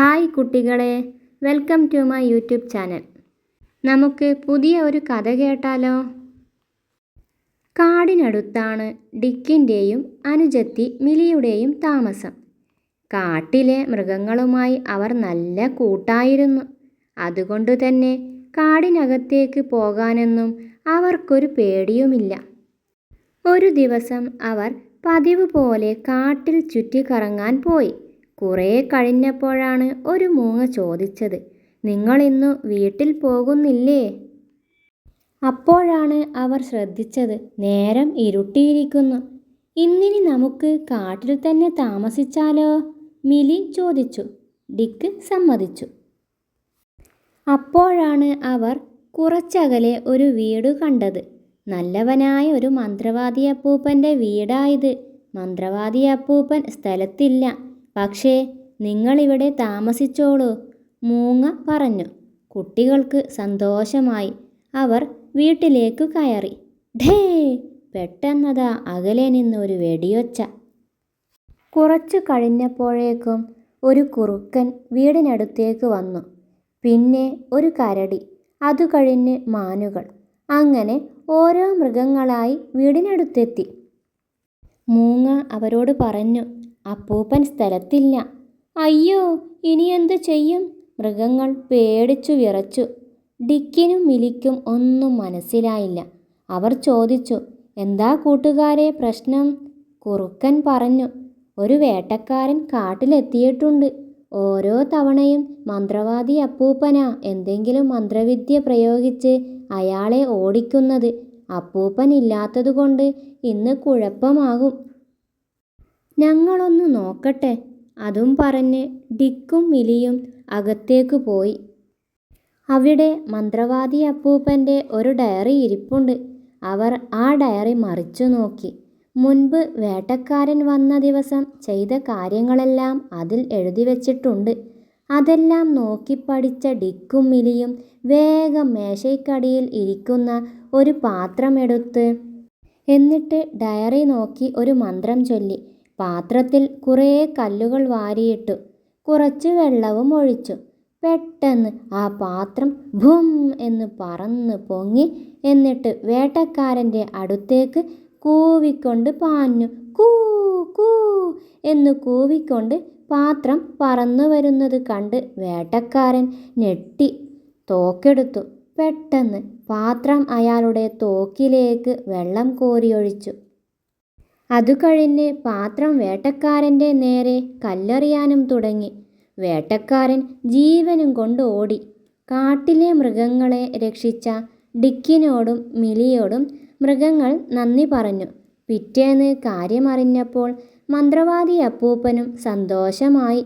Hi കുട്ടികളെ welcome to my YouTube channel. നമുക്ക് പുതിയ ഒരു കഥ കേട്ടാലോ? കാടിനടുത്താണ് ഡിക്കിന്റെയും അനുജത്തി മിലിയുടെയും താമസം. കാട്ടിലെ മൃഗങ്ങളുമായി അവർ നല്ല കൂട്ടായിരുന്നു. അതുകൊണ്ട് തന്നെ കാടിനകത്തേക്ക് പോകാനൊന്നും അവർക്കൊരു പേടിയുമില്ല. ഒരു ദിവസം അവർ പതിവ് പോലെ കാട്ടിൽ ചുറ്റിക്കറങ്ങാൻ പോയി. കുറേ കഴിഞ്ഞപ്പോഴാണ് ഒരു മൂങ്ങ ചോദിച്ചത് നിങ്ങളിന്നു വീട്ടിൽ പോകുന്നില്ലേ? അപ്പോഴാണ് അവർ ശ്രദ്ധിച്ചത് നേരം ഇരുട്ടിയിരിക്കുന്നു. ഇന്നിനി നമുക്ക് കാട്ടിൽ തന്നെ താമസിച്ചാലോ? മിലി ചോദിച്ചു. ഡിക്ക് സമ്മതിച്ചു. അപ്പോഴാണ് അവർ കുറച്ചകലെ ഒരു വീട് കണ്ടത്. നല്ലവനായ ഒരു മന്ത്രവാദി അപ്പൂപ്പന്റെ വീടായത് മന്ത്രവാദി അപ്പൂപ്പൻ സ്ഥലത്തില്ല. പക്ഷേ നിങ്ങളിവിടെ താമസിച്ചോളൂ മൂങ്ങ പറഞ്ഞു. കുട്ടികൾക്ക് സന്തോഷമായി അവർ വീട്ടിലേക്കു കയറി. ഢേ പെട്ടെന്നതാ അകലെ നിന്നൊരു വെടിയൊച്ച. കുറച്ചു കഴിഞ്ഞപ്പോഴേക്കും ഒരു കുറുക്കൻ വീടിനടുത്തേക്ക് വന്നു. പിന്നെ ഒരു കരടി അതു കഴിഞ്ഞ് മാനുകൾ. അങ്ങനെ ഓരോ മൃഗങ്ങളായി വീടിനടുത്തെത്തി. മൂങ്ങ അവരോട് പറഞ്ഞു അപ്പൂപ്പൻ സ്ഥലത്തില്ല. അയ്യോ ഇനി എന്തു ചെയ്യും? മൃഗങ്ങൾ പേടിച്ചു വിറച്ചു. ഡിക്കിനും മിലിക്കും ഒന്നും മനസ്സിലായില്ല. അവർ ചോദിച്ചു എന്താ കൂട്ടുകാരെ പ്രശ്നം? കുറുക്കൻ പറഞ്ഞു ഒരു വേട്ടക്കാരൻ കാട്ടിലെത്തിയിട്ടുണ്ട്. ഓരോ തവണയും മന്ത്രവാദി അപ്പൂപ്പനാ എന്തെങ്കിലും മന്ത്രവിദ്യ പ്രയോഗിച്ച് അയാളെ ഓടിക്കുന്നത്. അപ്പൂപ്പൻ ഇല്ലാത്തതുകൊണ്ട് ഇന്ന് കുഴപ്പമാകും. ഞങ്ങളൊന്ന് നോക്കട്ടെ. അതും പറഞ്ഞ് ഡിക്കും മിലിയും അകത്തേക്ക് പോയി. അവിടെ മന്ത്രവാദി അപ്പൂപ്പന്റെ ഒരു ഡയറി ഇരിപ്പുണ്ട്. അവർ ആ ഡയറി മറിച്ചു നോക്കി. മുൻപ് വേട്ടക്കാരൻ വന്ന ദിവസം ചെയ്ത കാര്യങ്ങളെല്ലാം അതിൽ എഴുതി വച്ചിട്ടുണ്ട്. അതെല്ലാം നോക്കി പഠിച്ച ഡിക്കും മിലിയും വേഗം മേശയ്ക്കടിയിൽ ഇരിക്കുന്ന ഒരു പാത്രമെടുത്ത് എന്നിട്ട് ഡയറി നോക്കി ഒരു മന്ത്രം ചൊല്ലി. പാത്രത്തിൽ കുറേ കല്ലുകൾ വാരിയിട്ടു കുറച്ച് വെള്ളവും ഒഴിച്ചു. പെട്ടെന്ന് ആ പാത്രം ഭും എന്ന് പറന്ന് പൊങ്ങി എന്നിട്ട് വേട്ടക്കാരന്റെ അടുത്തേക്ക് കൂവിക്കൊണ്ട് പാഞ്ഞു. കൂ കൂ എന്ന് കൂവിക്കൊണ്ട് പാത്രം പറന്നു വരുന്നത് കണ്ട് വേട്ടക്കാരൻ ഞെട്ടി തോക്കെടുത്തു. പെട്ടെന്ന് പാത്രം അയാളുടെ തോക്കിലേക്ക് വെള്ളം കോരിയൊഴിച്ചു. അതു കഴിഞ്ഞ് പാത്രം വേട്ടക്കാരന്റെ നേരെ കല്ലെറിയാനും തുടങ്ങി. വേട്ടക്കാരൻ ജീവനും കൊണ്ട് ഓടി. കാട്ടിലെ മൃഗങ്ങളെ രക്ഷിച്ച ഡിക്കിനോടും മിലിയോടും മൃഗങ്ങൾ നന്ദി പറഞ്ഞു. പിറ്റേന്ന് കാര്യമറിഞ്ഞപ്പോൾ മന്ത്രവാദി അപ്പൂപ്പനും സന്തോഷമായി.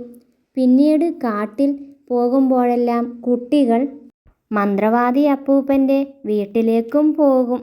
പിന്നീട് കാട്ടിൽ പോകുമ്പോഴെല്ലാം കുട്ടികൾ മന്ത്രവാദി അപ്പൂപ്പന്റെ വീട്ടിലേക്കും പോകും.